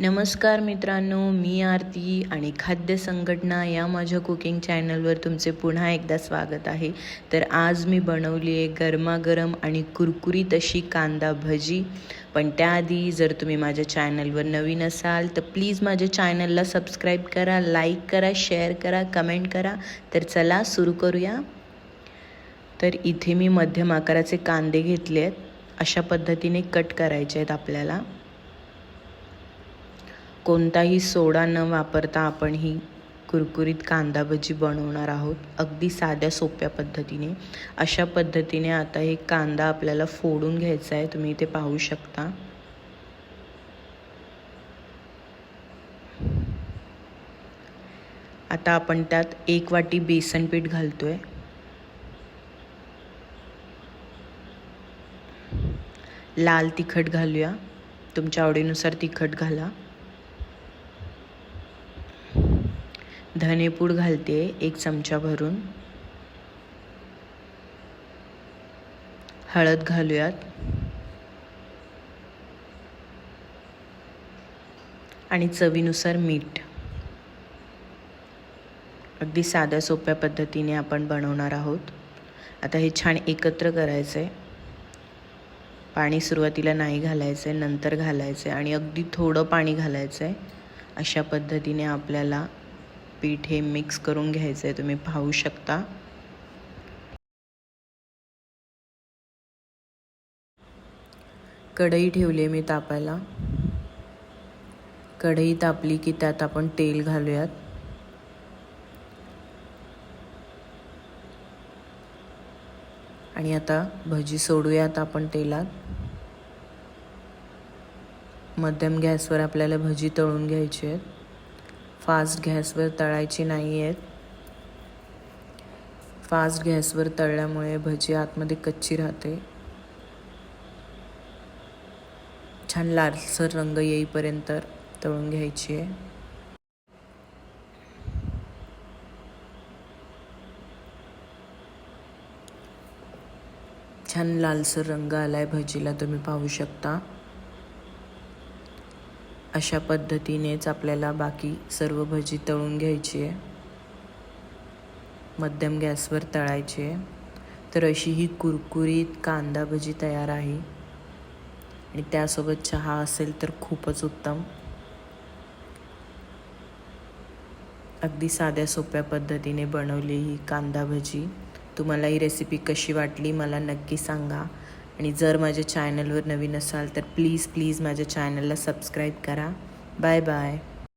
नमस्कार मित्रांनो मी आरती आणि खाद्य संघटना या माझ्या कुकिंग चॅनलवर तुमचे पुन्हा एकदा स्वागत आहे. तर आज मी बनवली आहे गरमागरम आणि कुरकुरीत अशी कांदा भजी. पण त्याआधी जर तुम्ही माझ्या चॅनलवर नवीन असाल तर प्लीज माझ्या चॅनलला सबस्क्राईब करा लाईक करा शेअर करा कमेंट करा. तर चला सुरू करूया. तर इथे मी मध्यम आकाराचे कांदे घेतले आहेत अशा पद्धतीने कट करायचे आहेत आपल्याला. कोणताही सोडा न वापरता आपण ही कुरकुरीत कांदा भजी बनवणार आहोत. अगदी साध्या सोप्या पद्धतीने. अशा पद्धतीने आता हे कांदा आपल्याला फोडून घ्यायचा आहे. तुम्ही इथे पाहू शकता. आता आपण त्यात एक वाटी बेसन पीठ घालतोय. लाल तिखट घालूया. तुमच्या आवडीनुसार तिखट घाला. धनेपूड घालते एक चमचा भरून. हळद घालूयात. आणि चवीनुसार मीठ. अगदी साध्या सोप्या पद्धतीने आपण बनवणार आहोत. आता हे छान एकत्र करायचं आहे पाणी सुरुवातीला नाही घालायचं आहे नंतर घालायचं आहे आणि अगदी थोडं पाणी घालायचं आहे अशा पद्धतीने आपल्याला पीठ हे मिक्स करून घ्यायचं आहे तुम्ही पाहू शकता. कढई ठेवली मी तापायला. कढई तापली की त्यात आपण तेल घालूयात. आणि आता भजी सोडूयात आपण तेलात. मध्यम गॅसवर आपल्याला भजी तळून घ्यायची आहेत फास्ट गॅसवर तळायची नाही आहेत फास्ट गॅसवर तळल्यामुळे भजी आतमध्ये कच्ची राहते. छान लालसर रंग येईपर्यंत तळून घ्यायची आहे. छान लालसर रंग आलाय भजीला तुम्ही पाहू शकता. अशा पद्धतीनेच आपल्याला बाकी सर्व भजी तळून घ्यायची आहे. मध्यम गॅसवर तळायची आहे. तर अशी ही कुरकुरीत कांदा भजी तयार आहे. आणि त्यासोबत चहा असेल तर खूपच उत्तम. अगदी साध्या सोप्या पद्धतीने बनवली ही कांदा भजी. तुम्हाला ही रेसिपी कशी वाटली मला नक्की सांगा. आणि जर माझ्या चॅनलवर नवीन असाल तर प्लीज प्लीज माझ्या चॅनलला सबस्क्राईब करा. Bye bye